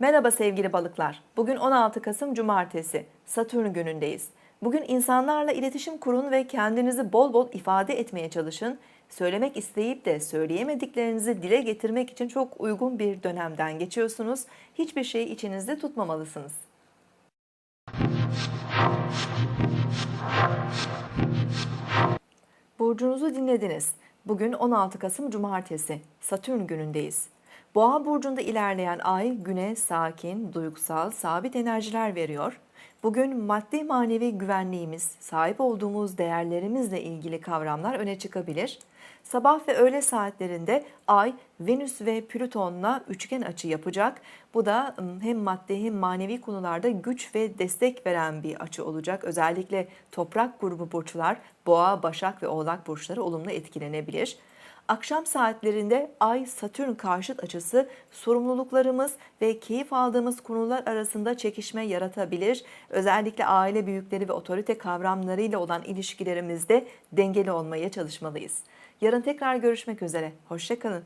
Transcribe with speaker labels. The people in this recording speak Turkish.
Speaker 1: Merhaba sevgili balıklar. Bugün 16 Kasım Cumartesi. Satürn günündeyiz. Bugün insanlarla iletişim kurun ve kendinizi bol bol ifade etmeye çalışın. Söylemek isteyip de söyleyemediklerinizi dile getirmek için çok uygun bir dönemden geçiyorsunuz. Hiçbir şeyi içinizde tutmamalısınız. Burcunuzu dinlediniz. Bugün 16 Kasım Cumartesi. Satürn günündeyiz. Boğa burcunda ilerleyen ay güne sakin, duygusal, sabit enerjiler veriyor. Bugün maddi manevi güvenliğimiz, sahip olduğumuz değerlerimizle ilgili kavramlar öne çıkabilir. Sabah ve öğle saatlerinde Ay, Venüs ve Plüton'la üçgen açı yapacak. Bu da hem maddi hem manevi konularda güç ve destek veren bir açı olacak. Özellikle toprak grubu burçlar, Boğa, Başak ve Oğlak burçları olumlu etkilenebilir. Akşam saatlerinde Ay Satürn karşıt açısı sorumluluklarımız ve keyif aldığımız konular arasında çekişme yaratabilir. Özellikle aile büyükleri ve otorite kavramlarıyla olan ilişkilerimizde dengeli olmaya çalışmalıyız. Yarın tekrar görüşmek üzere. Hoşçakalın.